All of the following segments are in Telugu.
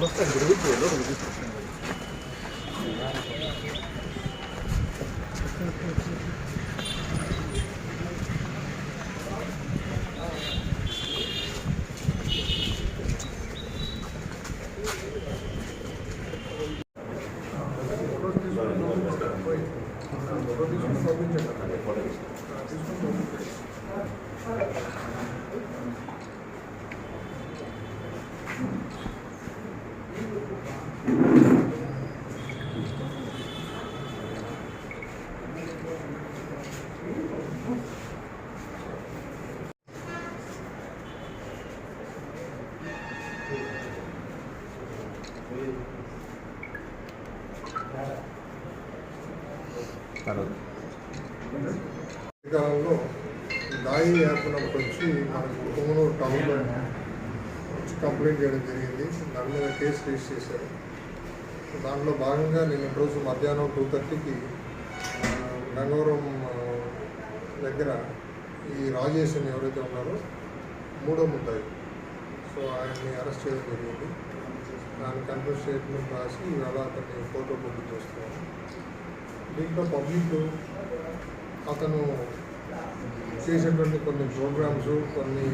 వస్తే తిరుగుతుంది కాలంలో దాయి యాప్ నుంచి వచ్చి కుటుంబంలో కొమ్మనూరు టౌన్లో వచ్చి కంప్లైంట్ చేయడం జరిగింది. దాని మీద కేసు రిజిస్టర్ చేశారు. దాంట్లో భాగంగా నేను రోజు మధ్యాహ్నం టూ థర్టీకి గంగవరం దగ్గర ఈ రాజేష్ అని ఎవరైతే ఉన్నారో మూడో ముద్దాయి. సో ఆయన్ని అరెస్ట్ చేయడం జరిగింది. దాని కన్ఫ్యూస్ స్టేట్మెంట్ రాసి ఇవాళ అతన్ని ఫోటో బుక్ చేస్తున్నాను దీంట్లో పబ్లిక్ అతను చేసేటువంటి కొన్ని ప్రోగ్రామ్స్ కొన్ని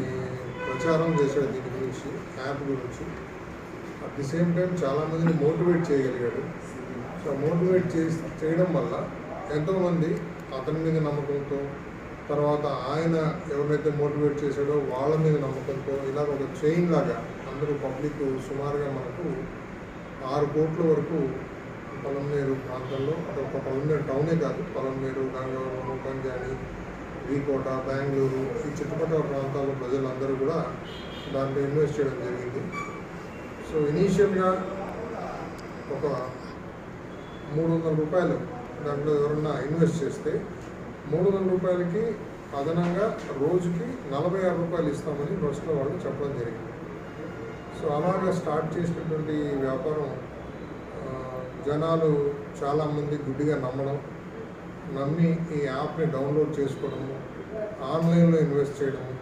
ప్రచారం చేశాడు దీని గురించి యాప్ గురించి. అట్ ది సేమ్ టైం చాలామందిని మోటివేట్ చేయగలిగాడు. సో మోటివేట్ చే చేయడం వల్ల ఎంతోమంది అతని మీద నమ్మకంతో తర్వాత ఆయన ఎవరినైతే మోటివేట్ చేశాడో వాళ్ళ మీద నమ్మకంతో ఇలాగ ఒక చైన్ లాగా అందరూ పబ్లిక్ సుమారుగా మనకు ఆరు కోట్ల వరకు పొలంనేరు ప్రాంతంలో అటు ఒక పొలంనేరు టౌనే కాదు పొలంనేరు గంగవరం పంజాని వీకోట బెంగళూరు ఈ చుట్టుపక్కల ప్రాంతాల ప్రజలందరూ కూడా దాంట్లో ఇన్వెస్ట్ చేయడం జరిగింది. సో ఇనీషియల్గా ఒక మూడు వందల రూపాయలు దాంట్లో ఎవరన్నా ఇన్వెస్ట్ చేస్తే మూడు వందల రూపాయలకి అదనంగా రోజుకి నలభై ఆరు రూపాయలు ఇస్తామని ప్రస్తుతం వాళ్ళు చెప్పడం జరిగింది. సో అలాగా స్టార్ట్ చేసినటువంటి వ్యాపారం జనాలు చాలామంది గుడ్డిగా నమ్మడం నమ్మి ఈ యాప్ని డౌన్లోడ్ చేసుకోవడము ఆన్లైన్లో ఇన్వెస్ట్ చేయడము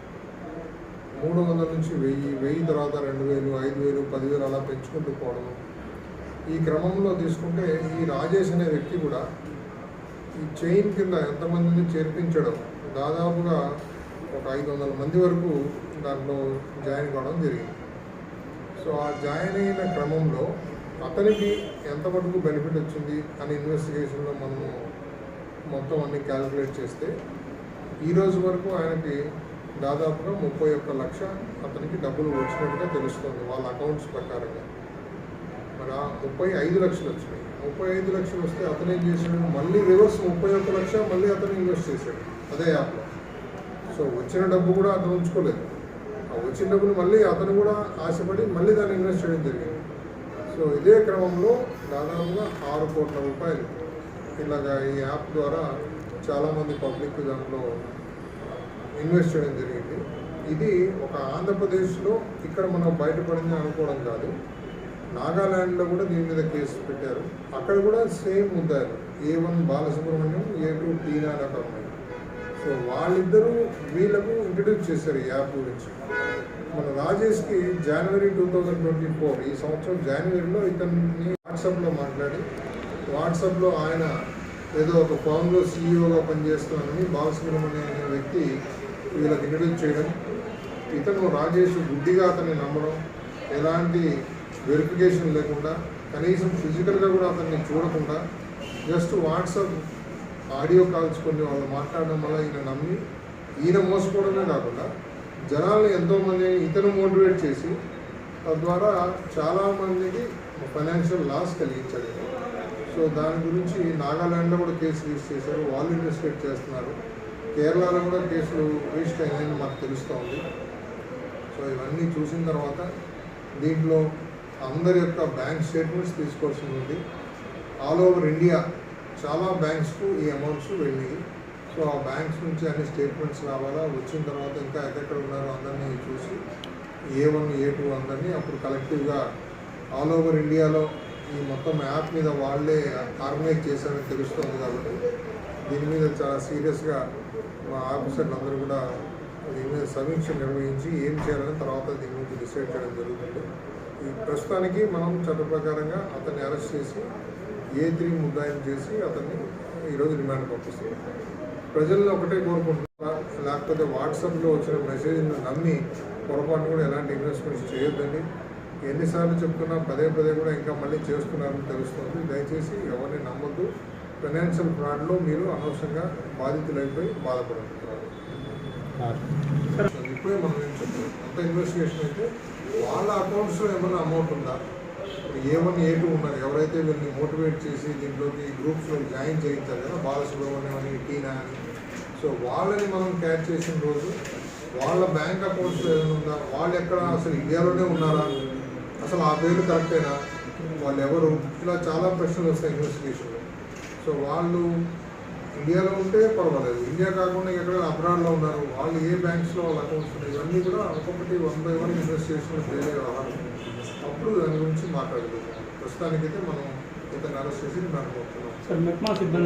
మూడు వందల నుంచి వెయ్యి వెయ్యి తర్వాత రెండు వేలు ఐదు వేలు పదివేలు అలా పెంచుకుంటూ పోవడము. ఈ క్రమంలో తీసుకుంటే ఈ రాజేష్ అనే వ్యక్తి కూడా ఈ చైన్ కింద ఎంతమందిని చేర్పించడం దాదాపుగా ఒక ఐదు వందల మంది వరకు దాంట్లో జాయిన్ కావడం జరిగింది. సో ఆ జాయిన్ అయిన క్రమంలో అతనికి ఎంత మటుకు బెనిఫిట్ వచ్చింది అని ఇన్వెస్టిగేషన్లో మనము మొత్తం అన్ని క్యాలిక్యులేట్ చేస్తే ఈరోజు వరకు ఆయనకి దాదాపుగా ముప్పై ఒక్క లక్ష అతనికి డబ్బులు వచ్చినట్టుగా తెలుస్తుంది వాళ్ళ అకౌంట్స్ ప్రకారంగా. మరి ఆ ముప్పై ఐదు లక్షలు వచ్చినాయి. ముప్పై ఐదు లక్షలు వస్తే అతను ఏం చేశాడు? మళ్ళీ రివర్స్ ముప్పై ఒక్క లక్ష మళ్ళీ అతను ఇన్వెస్ట్ చేశాడు. అదే యాప్లో సో వచ్చిన డబ్బు కూడా అతను ఉంచుకోలేదు. వచ్చినప్పుడు మళ్ళీ అతను కూడా ఆశపడి మళ్ళీ దాన్ని ఇన్వెస్ట్ చేయడం జరిగింది. సో ఇదే క్రమంలో దాదాపుగా ఆరు కోట్ల రూపాయలు ఇలాగా ఈ యాప్ ద్వారా చాలామంది పబ్లిక్ దాంట్లో ఇన్వెస్ట్ చేయడం జరిగింది. ఇది ఒక ఆంధ్రప్రదేశ్లో ఇక్కడ మనం బయటపడింది అనుకోవడం కాదు. నాగాల్యాండ్లో కూడా దీని మీద కేసు పెట్టారు. అక్కడ కూడా same ముద్దారు A one Balasubrahmanyam A two టీనా రకమైన సో వాళ్ళిద్దరూ వీళ్ళకు ఇంట్రడ్యూస్ చేశారు ఈ యాప్ గురించి. మన రాజేష్కి జనవరి టూ థౌజండ్ ట్వంటీ ఫోర్ ఈ సంవత్సరం జనవరిలో ఇతన్ని వాట్సాప్లో మాట్లాడి వాట్సాప్లో ఆయన ఏదో ఒక ఫామ్లో సీఈఓగా పనిచేస్తున్నానని బాలసుబ్రహ్మణ్యం అనే వ్యక్తి వీళ్ళకి ఇంట్రడ్యూస్ చేయడం. ఇతను రాజేష్ గుడ్డిగా అతన్ని నమ్మడం ఎలాంటి వెరిఫికేషన్ లేకుండా కనీసం ఫిజికల్గా కూడా అతన్ని చూడకుండా జస్ట్ వాట్సాప్ ఆడియో కాల్స్ కొన్ని వాళ్ళు మాట్లాడడం వల్ల ఈయన నమ్మి ఈయన మోసపోవడమే కాకుండా జనాలు ఎంతోమంది ఇతను మోటివేట్ చేసి తద్వారా చాలామందికి ఫైనాన్షియల్ లాస్ కలిగించాడు. సో దాని గురించి నాగాల్యాండ్లో కూడా కేసు రిజిస్టర్ చేశారు వాళ్ళు ఇన్వెస్టిగేట్ చేస్తున్నారు. కేరళలో కూడా కేసులు రిజిస్టర్ అయినాయని మాకు తెలుస్తోంది. సో ఇవన్నీ చూసిన తర్వాత దీంట్లో అందరి యొక్క బ్యాంక్ స్టేట్మెంట్స్ తీసుకోవాల్సి ఉంది. ఆల్ ఓవర్ ఇండియా చాలా బ్యాంక్స్కు ఈ అమౌంట్స్ వెళ్ళాయి సో ఆ బ్యాంక్స్ నుంచి అన్ని స్టేట్మెంట్స్ రావాలా? వచ్చిన తర్వాత ఇంకా ఎక్కడెక్కడ ఉన్నారో అందరినీ చూసి ఏ వన్ ఏ టూ అందరినీ అప్పుడు కలెక్టివ్గా ఆల్ ఓవర్ ఇండియాలో ఈ మొత్తం యాప్ మీద వాళ్ళే ఆర్గనైజ్ చేశారని తెలుస్తుంది కాబట్టి దీని మీద చాలా సీరియస్గా మా ఆఫీసర్లు అందరూ కూడా దీని మీద సమీక్ష నిర్వహించి ఏం చేయాలని తర్వాత దీని గురించి డిసైడ్ చేయడం జరుగుతుంది. ఈ ప్రస్తుతానికి మనం చట్ట ప్రకారంగా అతన్ని అరెస్ట్ చేసి ఏ త్రీ ముద్దాయిని చేసి అతన్ని ఈరోజు రిమాండ్ పంపిస్తాం ప్రజల్లో ఒకటే కోరుకుంటున్నా లేకపోతే వాట్సాప్లో వచ్చిన మెసేజ్ని నమ్మి పొరపాటు కూడా ఎలాంటి ఇన్వెస్ట్మెంట్స్ చేయొద్దండి. ఎన్నిసార్లు చెప్తున్నా పదే పదే కూడా ఇంకా మళ్ళీ చేస్తున్నారని తెలుస్తుంది. దయచేసి ఎవరిని నమ్మొద్దు. ఫైనాన్షియల్ ఫ్రాడ్లో మీరు అనవసరంగా బాధితులైపోయి బాధపడుతున్నారు. ఇప్పుడే మనం ఏం చెప్తాం? అంత ఇన్వెస్టిగేషన్ అయితే వాళ్ళ అకౌంట్స్లో ఏమైనా అమౌంట్ ఉందా? ఏ వన్ ఏ టూ ఉన్నారు? ఎవరైతే వీళ్ళని మోటివేట్ చేసి దీంట్లోకి గ్రూప్స్లో జాయిన్ చేయించారు కదా బాలసుబ్రహ్మణ్యం అని టీనా అని. సో వాళ్ళని మనం క్యాచ్ చేసిన రోజు వాళ్ళ బ్యాంక్ అకౌంట్స్ ఏదైనా ఉందా? వాళ్ళు ఎక్కడ అసలు ఇండియాలోనే ఉన్నారా? అసలు ఆ పేరు కరెక్టేనా? వాళ్ళు ఎవరు ఇలా చాలా ప్రశ్నలు వస్తాయి ఇన్వెస్టిగేషన్లో సో వాళ్ళు ఇండియాలో ఉంటే పర్వాలేదు. ఇండియా కాకుండా ఎక్కడ అబ్రాడ్లో ఉన్నారు? వాళ్ళు ఏ బ్యాంక్స్లో వాళ్ళ అకౌంట్స్ ఉన్నాయి? ఇవన్నీ కూడా ఒక్కొక్కటి వన్ బై వన్ ఇన్వెస్టిగేషన్లో వేరే వ్యవహారం అప్పుడు దాని గురించి మాట్లాడుకుంటున్నాం ప్రస్తుతానికైతే మనం ఇతను అరెస్ట్ చేసి మాట్లాడుకుంటున్నాం సార్ మెప్మా సిబ్బంది